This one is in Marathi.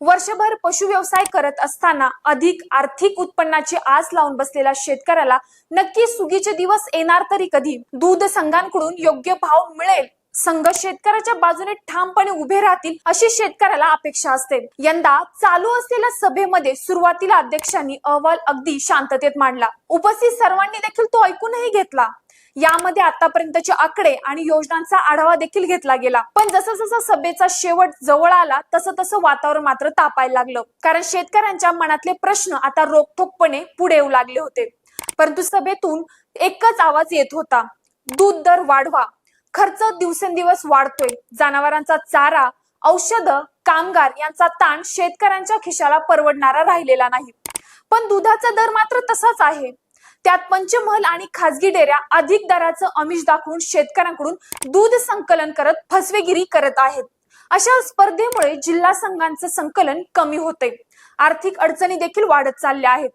वर्षभर पशु व्यवसाय करत असताना अधिक आर्थिक उत्पन्नाची आस लावून बसलेल्या शेतकऱ्याला नक्की सुगीचे दिवस येणार तरी कधी दूध संघांकडून योग्य भाव मिळेल? संघ शेतकऱ्याच्या बाजूने ठामपणे उभे राहतील अशी शेतकऱ्याला अपेक्षा असते. यंदा चालू असलेल्या सभेमध्ये सुरुवातीला अध्यक्षांनी अहवाल अगदी शांततेत मांडला. उपस्थित सर्वांनी देखील तो ऐकूनही घेतला. यामध्ये आतापर्यंतचे आकडे आणि योजनांचा आढावा देखील घेतला गेला. पण जसं जसं सभेचा शेवट जवळ आला तसं तसं वातावरण मात्र तापायला लागलं. कारण शेतकऱ्यांच्या मनातले प्रश्न आता रोखोकपणे पुढे येऊ लागले होते. परंतु सभेतून एकच आवाज येत होता. दूध दर वाढवा. खर्च दिवसेंदिवस वाढतोय. जनावरांचा चारा औषध कामगार यांचा ताण शेतकऱ्यांच्या खिशाला परवडणारा राहिलेला नाही. पण दुधाचा दर मात्र तसाच आहे. त्यात पंचमहल आणि खासगी डेऱ्या अधिक दराचं अमिष दाखवून शेतकऱ्यांकडून दूध संकलन करत फसवेगिरी करत आहेत. अशा स्पर्धेमुळे जिल्हा संघांचं संकलन कमी होते आर्थिक अडचणी देखील वाढत चालल्या आहेत.